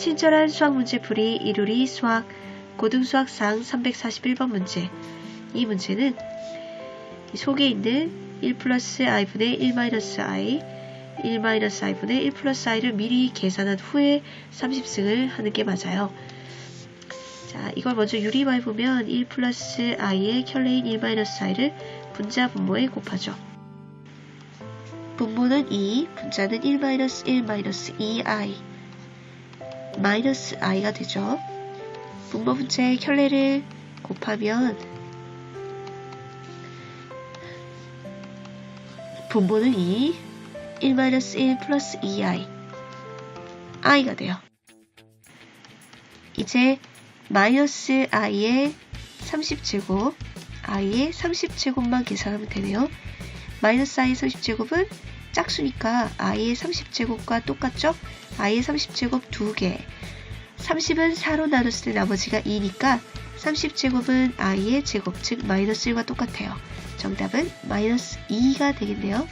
친절한 수학 문제 풀이 이루리 수학 고등수학상 341번 문제 이 문제는 이 속에 있는 1 플러스 i분의 1 마이너스 i 1 마이너스 i분의 1 플러스 i를 미리 계산한 후에 30승을 하는 게 맞아요. 자, 이걸 먼저 유리화 해 보면 1 플러스 i의 켤레인 1 마이너스 i를 분자 분모에 곱하죠. 분모는 2, 분자는 1 마이너스 1 마이너스 2i 마이너스 i가 되죠. 분모 분자의 켤레를 곱하면 분모는 2, 1 마이너스 1 플러스 2i i가 돼요. 이제 마이너스 i의 30제곱 i의 30제곱만 계산하면 되네요. 마이너스 i의 30제곱은 짝수니까 i의 30제곱과 똑같죠? i의 30제곱 2개 30은 4로 나눴을 때 나머지가 2니까 30제곱은 i의 제곱 즉 마이너스 1과 똑같아요. 정답은 마이너스 2가 되겠네요.